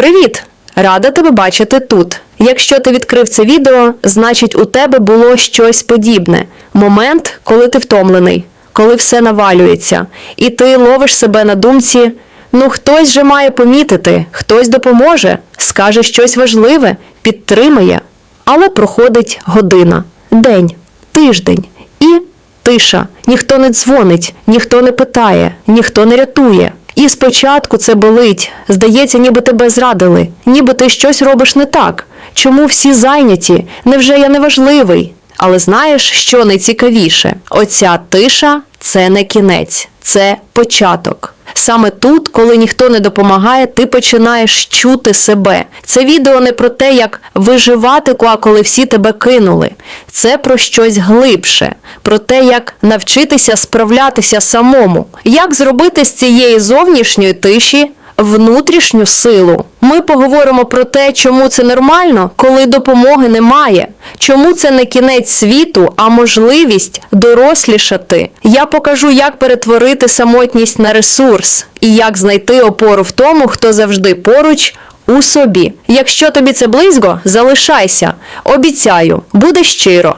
Привіт! Рада тебе бачити тут. Якщо ти відкрив це відео, значить у тебе було щось подібне. Момент, коли ти втомлений, коли все навалюється, і ти ловиш себе на думці: ну хтось же має помітити, хтось допоможе, скаже щось важливе, підтримає. Але проходить година, день, тиждень і тиша. Ніхто не дзвонить, ніхто не питає, ніхто не рятує. І спочатку це болить. Здається, ніби тебе зрадили, ніби ти щось робиш не так. Чому всі зайняті? Невже я неважливий? Але знаєш, що найцікавіше? Оця тиша це не кінець, це початок. Саме тут, коли ніхто не допомагає, ти починаєш чути себе. Це відео не про те, як виживати, коли всі тебе кинули. Це про щось глибше, про те, як навчитися справлятися самому, як зробити з цієї зовнішньої тиші внутрішню силу. Ми поговоримо про те, чому це нормально, коли допомоги немає, чому це не кінець світу, а можливість дорослішати. Я покажу, як перетворити самотність на ресурс і як знайти опору в тому, хто завжди поруч. У собі. Якщо тобі це близько, залишайся. Обіцяю, буде щиро.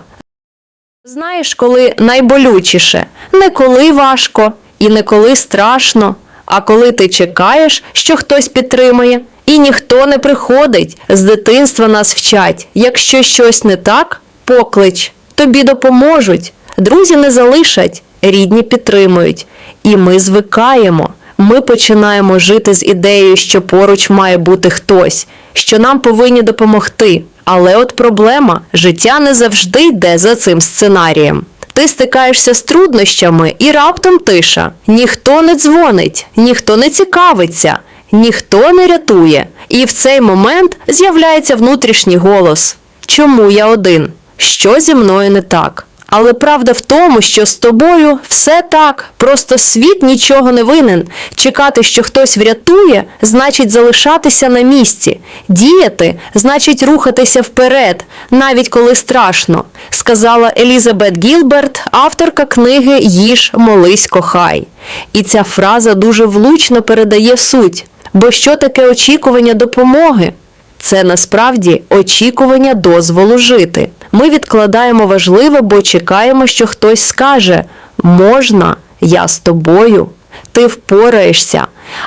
Знаєш, коли найболючіше, не коли важко і не коли страшно, а коли ти чекаєш, що хтось підтримує, і ніхто не приходить. З дитинства нас вчать. Якщо щось не так, поклич, тобі допоможуть. Друзі не залишать, рідні підтримують. І ми звикаємо. Ми починаємо жити з ідеєю, що поруч має бути хтось, що нам повинні допомогти. Але от проблема життя не завжди йде за цим сценарієм. Ти стикаєшся з труднощами і раптом тиша. Ніхто не дзвонить, ніхто не цікавиться, ніхто не рятує. І в цей момент з'являється внутрішній голос: Чому я один? Що зі мною не так? Але правда в тому, що з тобою все так, просто світ нічого не винен. Чекати, що хтось врятує, значить залишатися на місці. Діяти значить рухатися вперед, навіть коли страшно, сказала Елізабет Гілберт, авторка книги Їж, молись, кохай. І ця фраза дуже влучно передає суть. Бо що таке очікування допомоги? Це насправді очікування дозволу жити. Ми відкладаємо важливе, бо чекаємо, що хтось скаже: можна, я з тобою, ти впораєшся.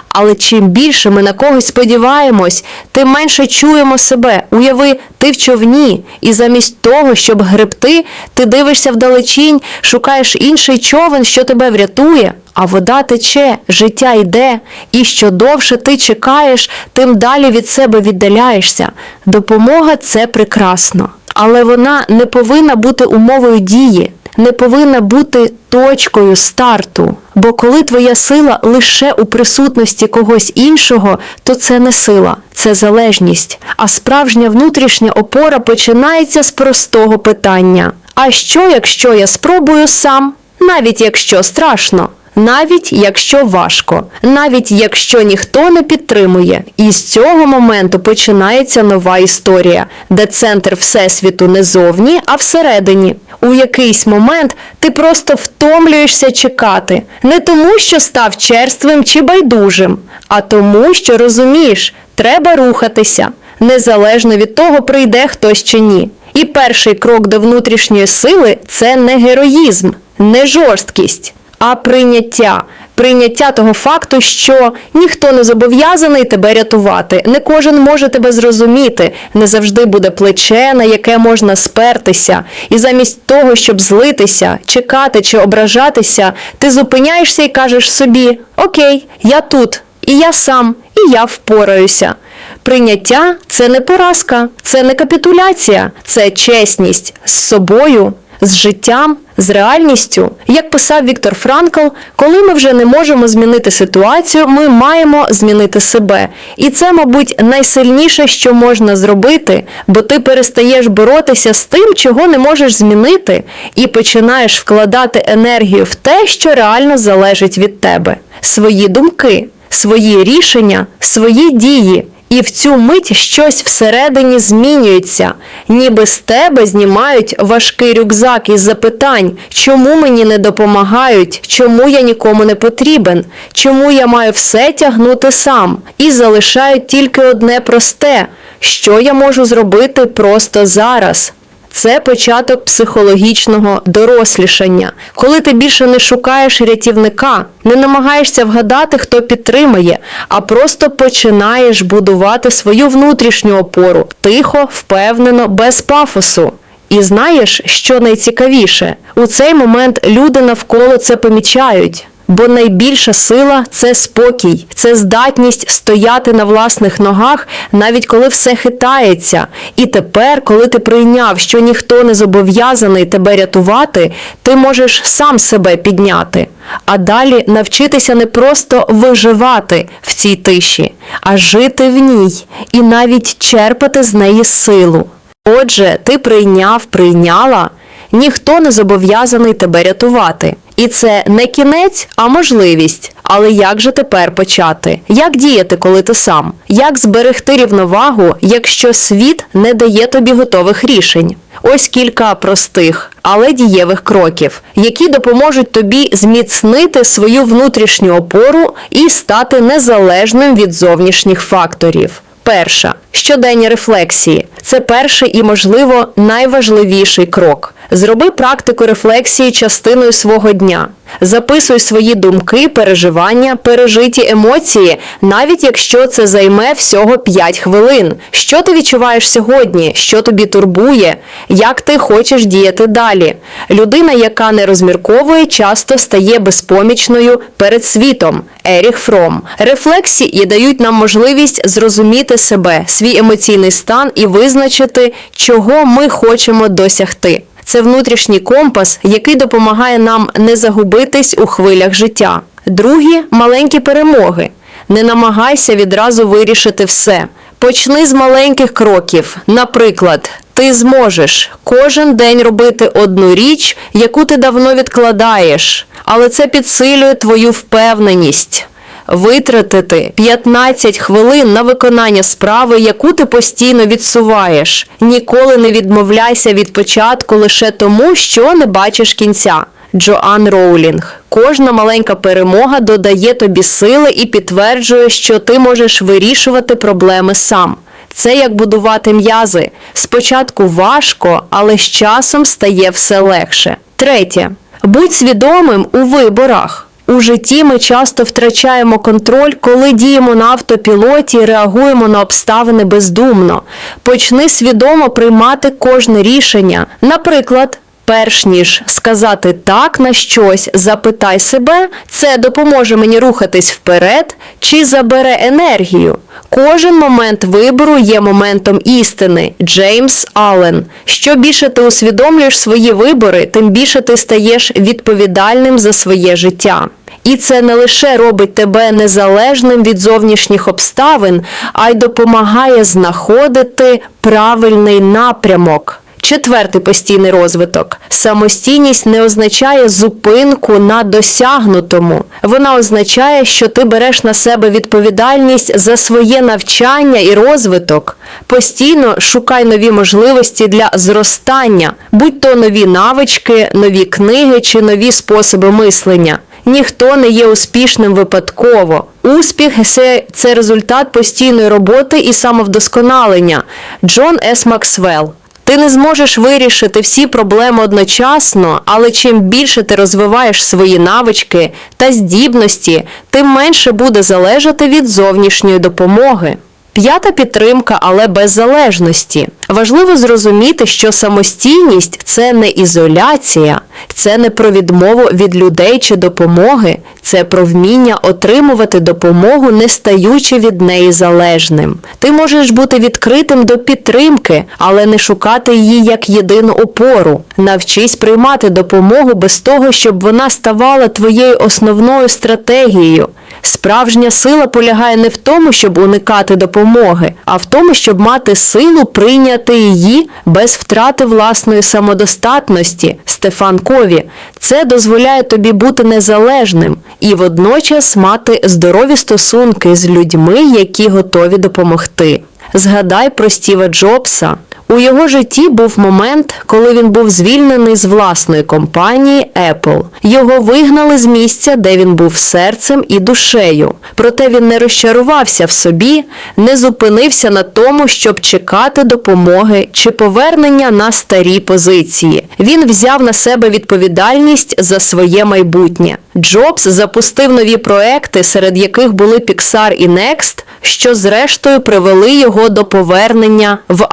Але чим більше ми на когось сподіваємось, тим менше чуємо себе. Уяви, ти в човні, і замість того, щоб гребти, ти дивишся вдалечінь, шукаєш інший човен, що тебе врятує. А вода тече, життя йде, і що довше ти чекаєш, тим далі від себе віддаляєшся. Допомога це прекрасно, але вона не повинна бути умовою дії, не повинна бути точкою старту. Бо коли твоя сила лише у присутності когось іншого, то це не сила, це залежність. А справжня внутрішня опора починається з простого питання: а що, якщо я спробую сам, навіть якщо страшно? Навіть якщо важко, навіть якщо ніхто не підтримує, і з цього моменту починається нова історія, де центр всесвіту не зовні, а всередині. У якийсь момент ти просто втомлюєшся чекати, не тому, що став черствим чи байдужим, а тому, що розумієш, треба рухатися, незалежно від того, прийде хтось чи ні. І перший крок до внутрішньої сили це не героїзм, не жорсткість а прийняття. Прийняття того факту, що ніхто не зобов'язаний тебе рятувати, не кожен може тебе зрозуміти, не завжди буде плече, на яке можна спертися. І замість того, щоб злитися, чекати чи ображатися, ти зупиняєшся і кажеш собі: Окей, я тут, і я сам, і я впораюся. Прийняття це не поразка, це не капітуляція, це чесність з собою, з життям, з реальністю. Як писав Віктор Франкл, коли ми вже не можемо змінити ситуацію, ми маємо змінити себе. І це, мабуть, найсильніше, що можна зробити, бо ти перестаєш боротися з тим, чого не можеш змінити, і починаєш вкладати енергію в те, що реально залежить від тебе, свої думки, свої рішення, свої дії. І в цю мить щось всередині змінюється, ніби з тебе знімають важкий рюкзак із запитань, чому мені не допомагають, чому я нікому не потрібен, чому я маю все тягнути сам, і залишають тільки одне просте, що я можу зробити просто зараз. Це початок психологічного дорослішання, коли ти більше не шукаєш рятівника, не намагаєшся вгадати, хто підтримає, а просто починаєш будувати свою внутрішню опору тихо, впевнено, без пафосу. І знаєш, що найцікавіше? У цей момент люди навколо це помічають. Бо найбільша сила це спокій, це здатність стояти на власних ногах, навіть коли все хитається. І тепер, коли ти прийняв, що ніхто не зобов'язаний тебе рятувати, ти можеш сам себе підняти. А далі навчитися не просто виживати в цій тиші, а жити в ній і навіть черпати з неї силу. Отже, ти прийняв, прийняла, ніхто не зобов'язаний тебе рятувати. І це не кінець, а можливість. Але як же тепер почати? Як діяти, коли ти сам? Як зберегти рівновагу, якщо світ не дає тобі готових рішень? Ось кілька простих, але дієвих кроків, які допоможуть тобі зміцнити свою внутрішню опору і стати незалежним від зовнішніх факторів. Перша щоденні рефлексії. Це перший і, можливо, найважливіший крок. Зроби практику рефлексії частиною свого дня. Записуй свої думки, переживання, пережиті емоції, навіть якщо це займе всього 5 хвилин. Що ти відчуваєш сьогодні? Що тобі турбує? Як ти хочеш діяти далі? Людина, яка не розмірковує, часто стає безпомічною перед світом. Еріх Фром. Рефлексії дають нам можливість зрозуміти себе, свій емоційний стан і визначити, чого ми хочемо досягти. Це внутрішній компас, який допомагає нам не загубитись у хвилях життя. Другі маленькі перемоги. Не намагайся відразу вирішити все. Почни з маленьких кроків. Наприклад, ти зможеш кожен день робити одну річ, яку ти давно відкладаєш, але це підсилює твою впевненість. Витратити 15 хвилин на виконання справи, яку ти постійно відсуваєш. Ніколи не відмовляйся від початку лише тому, що не бачиш кінця. Джоан Роулінг. Кожна маленька перемога додає тобі сили і підтверджує, що ти можеш вирішувати проблеми сам. Це як будувати м'язи. Спочатку важко, але з часом стає все легше. Третє. Будь свідомим у виборах. У житті ми часто втрачаємо контроль, коли діємо на автопілоті і реагуємо на обставини бездумно. Почни свідомо приймати кожне рішення. Наприклад, перш ніж сказати так на щось, запитай себе, це допоможе мені рухатись вперед чи забере енергію. Кожен момент вибору є моментом істини. Джеймс Аллен. Що більше ти усвідомлюєш свої вибори, тим більше ти стаєш відповідальним за своє життя. І це не лише робить тебе незалежним від зовнішніх обставин, а й допомагає знаходити правильний напрямок. Четвертий постійний розвиток. Самостійність не означає зупинку на досягнутому. Вона означає, що ти береш на себе відповідальність за своє навчання і розвиток. Постійно шукай нові можливості для зростання, будь то нові навички, нові книги чи нові способи мислення. Ніхто не є успішним випадково. Успіх це, це результат постійної роботи і самовдосконалення. Джон С. Максвелл. Ти не зможеш вирішити всі проблеми одночасно, але чим більше ти розвиваєш свої навички та здібності, тим менше буде залежати від зовнішньої допомоги. П'ята підтримка, але без залежності. Важливо зрозуміти, що самостійність це не ізоляція, це не про відмову від людей чи допомоги, це про вміння отримувати допомогу, не стаючи від неї залежним. Ти можеш бути відкритим до підтримки, але не шукати її як єдину опору. Навчись приймати допомогу без того, щоб вона ставала твоєю основною стратегією. Справжня сила полягає не в тому, щоб уникати допомоги, а в тому, щоб мати силу прийняти її без втрати власної самодостатності, Стефан Кові. Це дозволяє тобі бути незалежним і водночас мати здорові стосунки з людьми, які готові допомогти. Згадай про Стіва Джобса. У його житті був момент, коли він був звільнений з власної компанії Apple. Його вигнали з місця, де він був серцем і душею. Проте він не розчарувався в собі, не зупинився на тому, щоб чекати допомоги чи повернення на старі позиції. Він взяв на себе відповідальність за своє майбутнє. Джобс запустив нові проекти, серед яких були Pixar і Next, що зрештою привели його до повернення в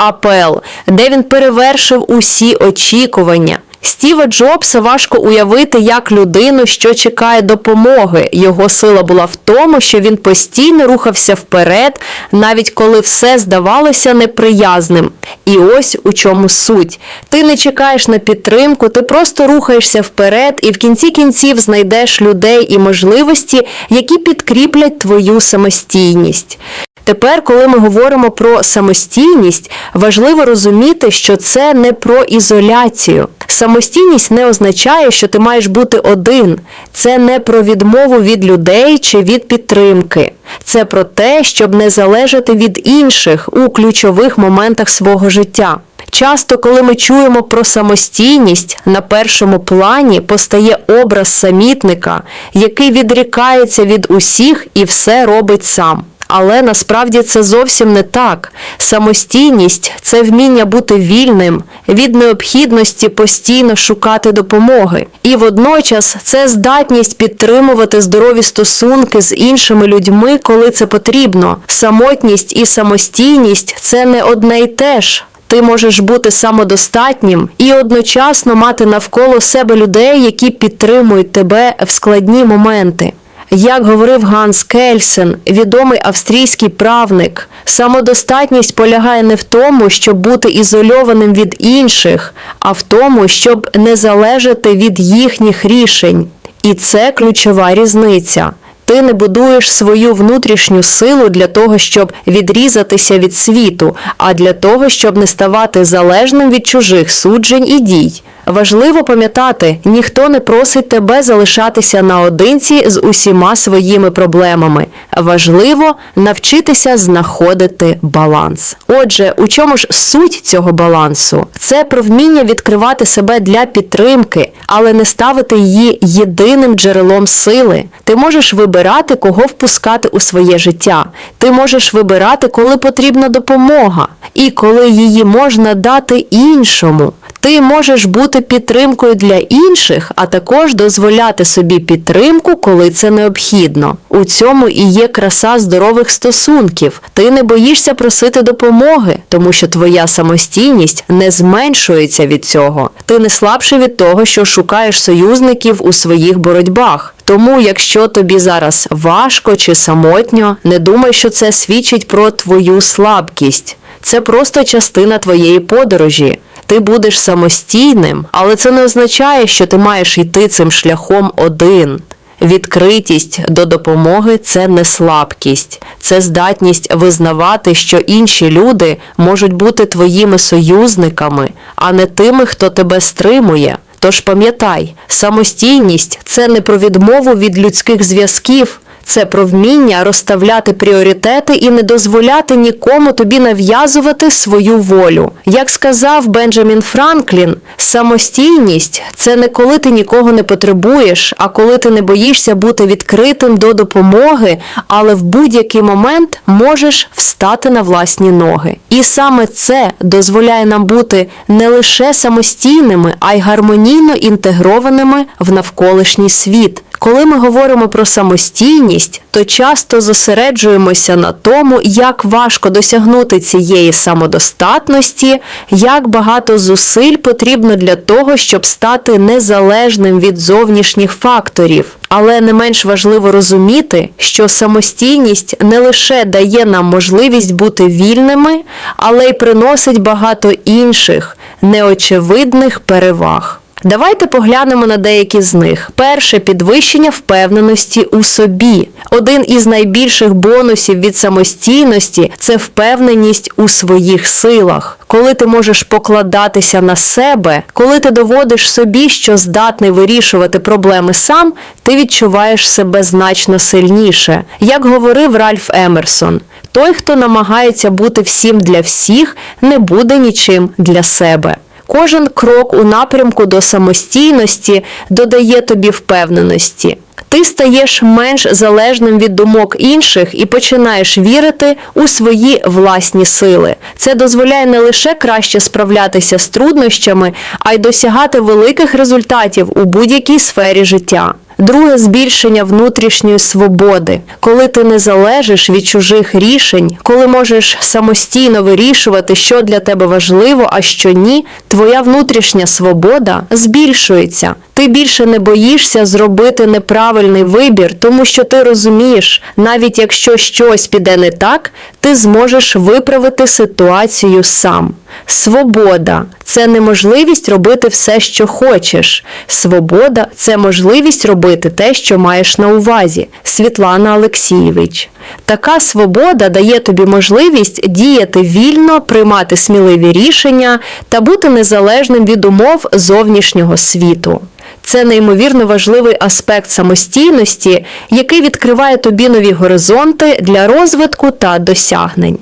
Де він перевершив усі очікування. Стіва Джобса важко уявити як людину, що чекає допомоги. Його сила була в тому, що він постійно рухався вперед, навіть коли все здавалося неприязним. І ось у чому суть. Ти не чекаєш на підтримку, ти просто рухаєшся вперед і в кінці кінців знайдеш людей і можливості, які підкріплять твою самостійність. Тепер, коли ми говоримо про самостійність, важливо розуміти, що це не про ізоляцію. Самостійність не означає, що ти маєш бути один. Це не про відмову від людей чи від підтримки. Це про те, щоб не залежати від інших у ключових моментах свого життя. Часто, коли ми чуємо про самостійність, на першому плані постає образ самітника, який відрікається від усіх і все робить сам. Але насправді це зовсім не так. Самостійність це вміння бути вільним від необхідності постійно шукати допомоги. І водночас це здатність підтримувати здорові стосунки з іншими людьми, коли це потрібно. Самотність і самостійність це не одне й те ж. Ти можеш бути самодостатнім і одночасно мати навколо себе людей, які підтримують тебе в складні моменти. Як говорив Ганс Кельсен, відомий австрійський правник, самодостатність полягає не в тому, щоб бути ізольованим від інших, а в тому, щоб не залежати від їхніх рішень. І це ключова різниця. Ти не будуєш свою внутрішню силу для того, щоб відрізатися від світу, а для того, щоб не ставати залежним від чужих суджень і дій. Важливо пам'ятати, ніхто не просить тебе залишатися наодинці з усіма своїми проблемами. Важливо навчитися знаходити баланс. Отже, у чому ж суть цього балансу? Це про вміння відкривати себе для підтримки, але не ставити її єдиним джерелом сили. Ти можеш вибирати, кого впускати у своє життя. Ти можеш вибирати, коли потрібна допомога, і коли її можна дати іншому. Ти можеш бути підтримкою для інших, а також дозволяти собі підтримку, коли це необхідно. У цьому і є краса здорових стосунків. Ти не боїшся просити допомоги, тому що твоя самостійність не зменшується від цього. Ти не слабший від того, що шукаєш союзників у своїх боротьбах. Тому, якщо тобі зараз важко чи самотньо, не думай, що це свідчить про твою слабкість. Це просто частина твоєї подорожі. Ти будеш самостійним, але це не означає, що ти маєш йти цим шляхом один. Відкритість до допомоги це не слабкість, це здатність визнавати, що інші люди можуть бути твоїми союзниками, а не тими, хто тебе стримує. Тож пам'ятай, самостійність це не про відмову від людських зв'язків, це про вміння розставляти пріоритети і не дозволяти нікому тобі нав'язувати свою волю. Як сказав Бенджамін Франклін, самостійність це не коли ти нікого не потребуєш, а коли ти не боїшся бути відкритим до допомоги, але в будь-який момент можеш встати на власні ноги. І саме це дозволяє нам бути не лише самостійними, а й гармонійно інтегрованими в навколишній світ. Коли ми говоримо про самостійність, то часто зосереджуємося на тому, як важко досягнути цієї самодостатності, як багато зусиль потрібно для того, щоб стати незалежним від зовнішніх факторів. Але не менш важливо розуміти, що самостійність не лише дає нам можливість бути вільними, але й приносить багато інших неочевидних переваг. Давайте поглянемо на деякі з них. Перше підвищення впевненості у собі. Один із найбільших бонусів від самостійності це впевненість у своїх силах. Коли ти можеш покладатися на себе, коли ти доводиш собі, що здатний вирішувати проблеми сам, ти відчуваєш себе значно сильніше. Як говорив Ральф Емерсон, той, хто намагається бути всім для всіх, не буде нічим для себе. Кожен крок у напрямку до самостійності додає тобі впевненості. Ти стаєш менш залежним від думок інших і починаєш вірити у свої власні сили. Це дозволяє не лише краще справлятися з труднощами, а й досягати великих результатів у будь-якій сфері життя. Друге збільшення внутрішньої свободи, коли ти не залежиш від чужих рішень, коли можеш самостійно вирішувати, що для тебе важливо, а що ні, твоя внутрішня свобода збільшується. Ти більше не боїшся зробити неправильний вибір, тому що ти розумієш, навіть якщо щось піде не так, ти зможеш виправити ситуацію сам. Свобода це неможливість робити все, що хочеш. Свобода це можливість робити те, що маєш на увазі. Світлана Олексійович. Така свобода дає тобі можливість діяти вільно, приймати сміливі рішення та бути незалежним від умов зовнішнього світу. Це неймовірно важливий аспект самостійності, який відкриває тобі нові горизонти для розвитку та досягнень.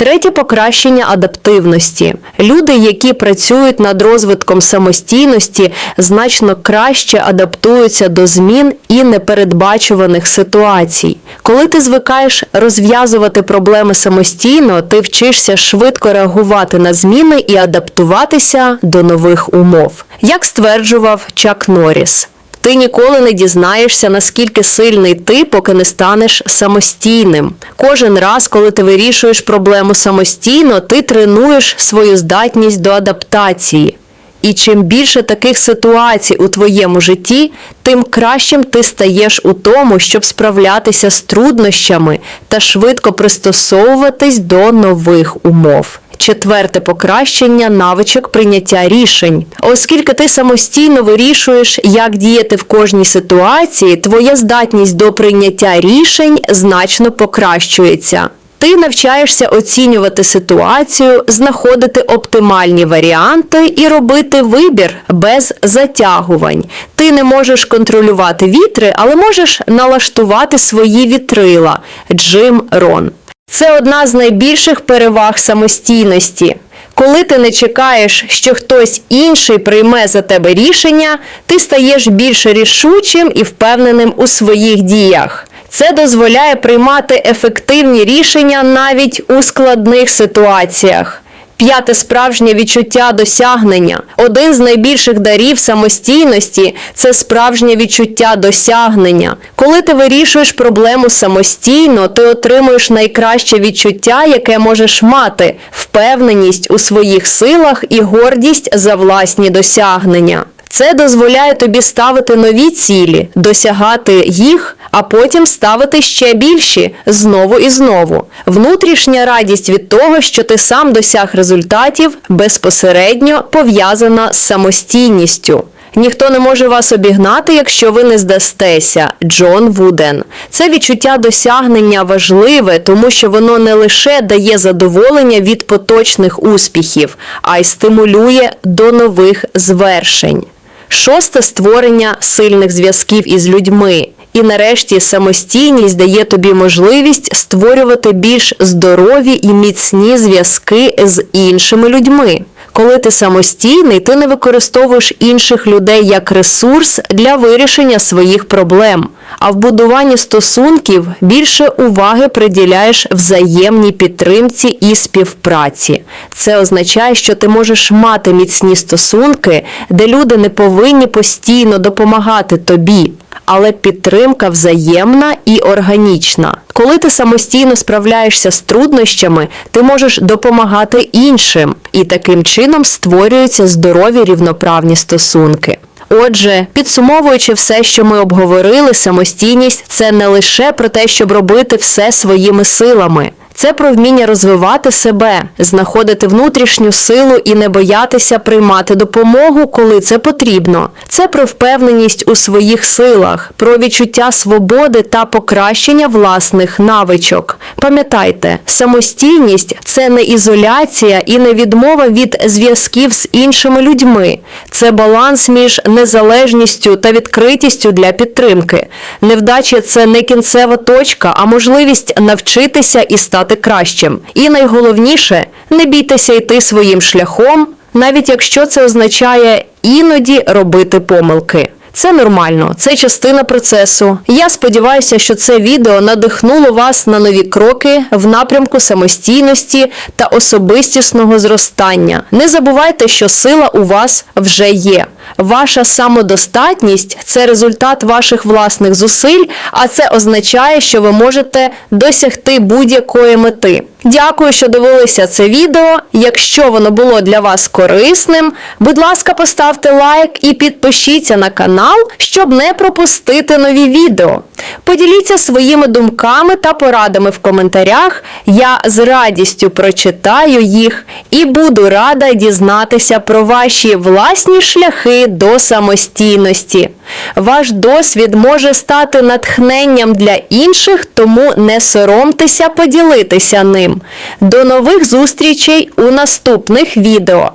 Третє покращення адаптивності. Люди, які працюють над розвитком самостійності, значно краще адаптуються до змін і непередбачуваних ситуацій. Коли ти звикаєш розв'язувати проблеми самостійно, ти вчишся швидко реагувати на зміни і адаптуватися до нових умов. Як стверджував Чак Норріс. Ти ніколи не дізнаєшся, наскільки сильний ти, поки не станеш самостійним. Кожен раз, коли ти вирішуєш проблему самостійно, ти тренуєш свою здатність до адаптації. І чим більше таких ситуацій у твоєму житті, тим кращим ти стаєш у тому, щоб справлятися з труднощами та швидко пристосовуватись до нових умов. Четверте покращення навичок прийняття рішень. Оскільки ти самостійно вирішуєш, як діяти в кожній ситуації, твоя здатність до прийняття рішень значно покращується. Ти навчаєшся оцінювати ситуацію, знаходити оптимальні варіанти і робити вибір без затягувань. Ти не можеш контролювати вітри, але можеш налаштувати свої вітрила. Джим Рон. Це одна з найбільших переваг самостійності. Коли ти не чекаєш, що хтось інший прийме за тебе рішення, ти стаєш більш рішучим і впевненим у своїх діях. Це дозволяє приймати ефективні рішення навіть у складних ситуаціях. П'яте справжнє відчуття досягнення. Один з найбільших дарів самостійності це справжнє відчуття досягнення. Коли ти вирішуєш проблему самостійно, ти отримуєш найкраще відчуття, яке можеш мати впевненість у своїх силах і гордість за власні досягнення. Це дозволяє тобі ставити нові цілі, досягати їх, а потім ставити ще більші знову і знову. Внутрішня радість від того, що ти сам досяг результатів, безпосередньо пов'язана з самостійністю. Ніхто не може вас обігнати, якщо ви не здастеся. Джон Вуден. Це відчуття досягнення важливе, тому що воно не лише дає задоволення від поточних успіхів, а й стимулює до нових звершень. Шосте створення сильних зв'язків із людьми. І нарешті самостійність дає тобі можливість створювати більш здорові і міцні зв'язки з іншими людьми. Коли ти самостійний, ти не використовуєш інших людей як ресурс для вирішення своїх проблем, а в будуванні стосунків більше уваги приділяєш взаємній підтримці і співпраці. Це означає, що ти можеш мати міцні стосунки, де люди не повинні постійно допомагати тобі. Але підтримка взаємна і органічна. Коли ти самостійно справляєшся з труднощами, ти можеш допомагати іншим, і таким чином створюються здорові рівноправні стосунки. Отже, підсумовуючи все, що ми обговорили, самостійність це не лише про те, щоб робити все своїми силами. Це про вміння розвивати себе, знаходити внутрішню силу і не боятися приймати допомогу, коли це потрібно. Це про впевненість у своїх силах, про відчуття свободи та покращення власних навичок. Пам'ятайте, самостійність це не ізоляція і не відмова від зв'язків з іншими людьми. Це баланс між незалежністю та відкритістю для підтримки. Невдача це не кінцева точка, а можливість навчитися і стати кращим. І найголовніше не бійтеся йти своїм шляхом, навіть якщо це означає іноді робити помилки. Це нормально, це частина процесу. Я сподіваюся, що це відео надихнуло вас на нові кроки в напрямку самостійності та особистісного зростання. Не забувайте, що сила у вас вже є. Ваша самодостатність це результат ваших власних зусиль, а це означає, що ви можете досягти будь-якої мети. Дякую, що дивилися це відео. Якщо воно було для вас корисним, будь ласка, поставте лайк і підпишіться на канал, щоб не пропустити нові відео. Поділіться своїми думками та порадами в коментарях. Я з радістю прочитаю їх і буду рада дізнатися про ваші власні шляхи до самостійності. Ваш досвід може стати натхненням для інших, тому не соромтеся поділитися ним. До нових зустрічей у наступних відео.